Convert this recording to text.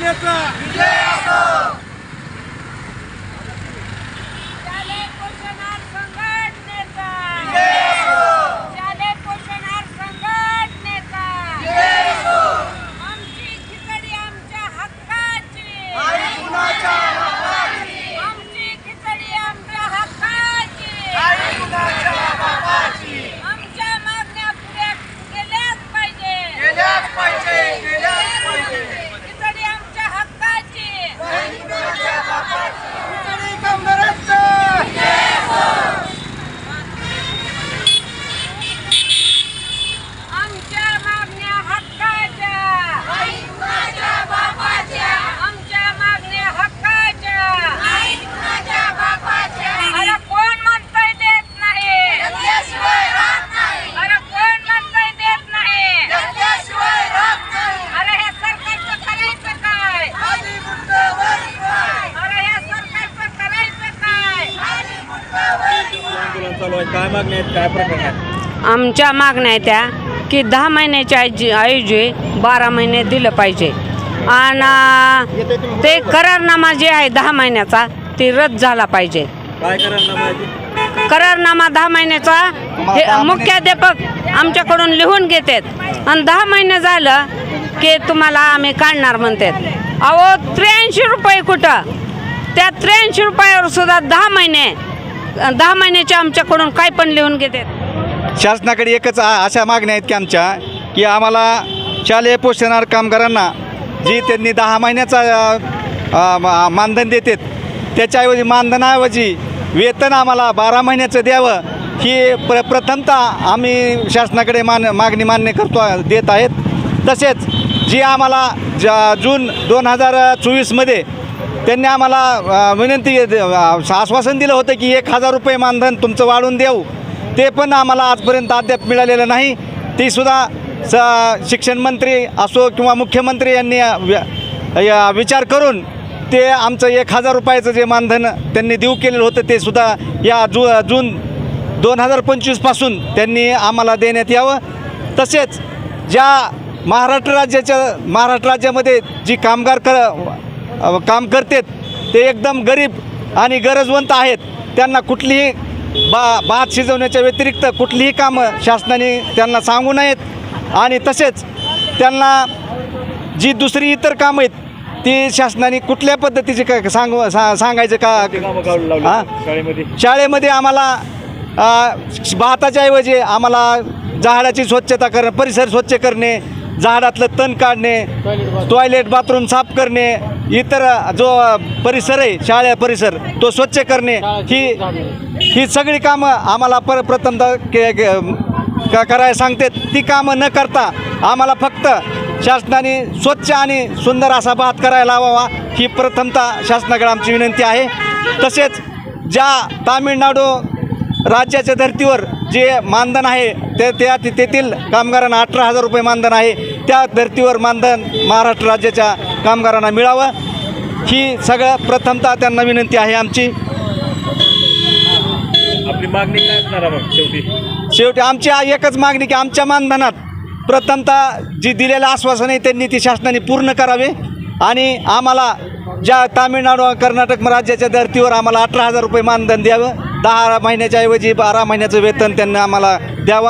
नेता काय आहेत काय प्रकरण आहे आमच्या मागण्या आहेत त्या की दहा महिन्याच्या ऐवजी- ऐवजी बारा महिने दिलं पाहिजे. आणि ते करारनामा जे आहे दहा महिन्याचा ते रद्द झाला पाहिजे. काय करायला करारनामा दहा महिन्याचा हे मुख्याध्यापक आमच्याकडून लिहून घेतात. आणि दहा महिने झालं की तुम्हाला आम्ही काढणार म्हणतात. अहो त्र्याऐंशी रुपये कुठं? त्या त्र्याऐंशी रुपयावर सुद्धा दहा महिने दहा महिन्याचे आमच्याकडून काय पण लिहून घेतात. शासनाकडे एकच अशा मागण्या आहेत की आमच्या की आम्हाला शालेय पोषणार कामगारांना जी त्यांनी दहा महिन्याचा मा- मानधन देतात त्याच्याऐवजी मानधनाऐवजी वेतन आम्हाला बारा महिन्याचं द्यावं ही प्र प्रथमतः आम्ही शासनाकडे मान मागणी मान्य करतो देत आहेत. तसेच जी आम्हाला ज जून दोन हजार चोवीसमध्ये त्यांनी आम्हाला विनंती आश्वासन दिलं होतं की एक हजार रुपये मानधन तुमचं वाढवून देऊ. ते पण आम्हाला आजपर्यंत अद्याप मिळालेलं नाही. ती सुद्धा स शिक्षण मंत्री असो किंवा मुख्यमंत्री यांनी या विचार करून ते आमचं एक हजार रुपयाचं जे मानधन त्यांनी देऊ केलेलं होतं ते सुद्धा या जू जून दोन हजार पंचवीसपासून त्यांनी आम्हाला देण्यात यावं. तसेच ज्या महाराष्ट्र राज्याच्या महाराष्ट्र राज्यामध्ये जी कामगार क काम करतात. ते एकदम गरीब आणि गरजवंत आहेत. त्यांना कुठलीही बा भात शिजवण्याच्या व्यतिरिक्त कुठलीही कामं शासनाने त्यांना सांगू नयेत. आणि तसेच त्यांना जी दुसरी इतर कामं आहेत ती शासनाने कुठल्या पद्धतीचे का सांगू सा सांगायचं का? शाळेमध्ये. शाळेमध्ये आम्हाला भाताच्या ऐवजी आम्हाला झाडाची स्वच्छता करणं परिसर स्वच्छ करणे झाडातलं तण काढणे टॉयलेट बाथरूम साफ करणे इतर जो परिसर आहे शाळा परिसर तो स्वच्छ करणे ही ही सगळी कामं आम्हाला पर प्रथमतः करायला सांगतात. ती कामं न करता आम्हाला फक्त शासनाने स्वच्छ आणि सुंदर असा भात करायला हवा ही प्रथमतः शासनाकडे आमची विनंती आहे. तसेच ज्या तामिळनाडू राज्याच्या धर्तीवर जे मानधन आहे ते त्या तेथील कामगारांना अठरा हजार रुपये मानधन आहे. त्या धर्तीवर मानधन महाराष्ट्र राज्याच्या कामगारांना मिळावं. ही सगळं प्रथमतः त्यांना विनंती आहे आमची. आपली मागणी काय असणार आहे मग शेवटी? शेवटी आमची एकच मागणी की आमच्या मानधनात प्रथमतः जी दिलेलं आश्वासन आहे त्यांनी ती शासनाने पूर्ण करावे आणि आम्हाला ज्या तामिळनाडू कर्नाटक राज्याच्या धर्तीवर आम्हाला अठरा हजार रुपये मानधन द्यावं. दहा महिन्याच्या ऐवजी बारा महिन्याचं वेतन त्यांना आम्हाला द्यावं.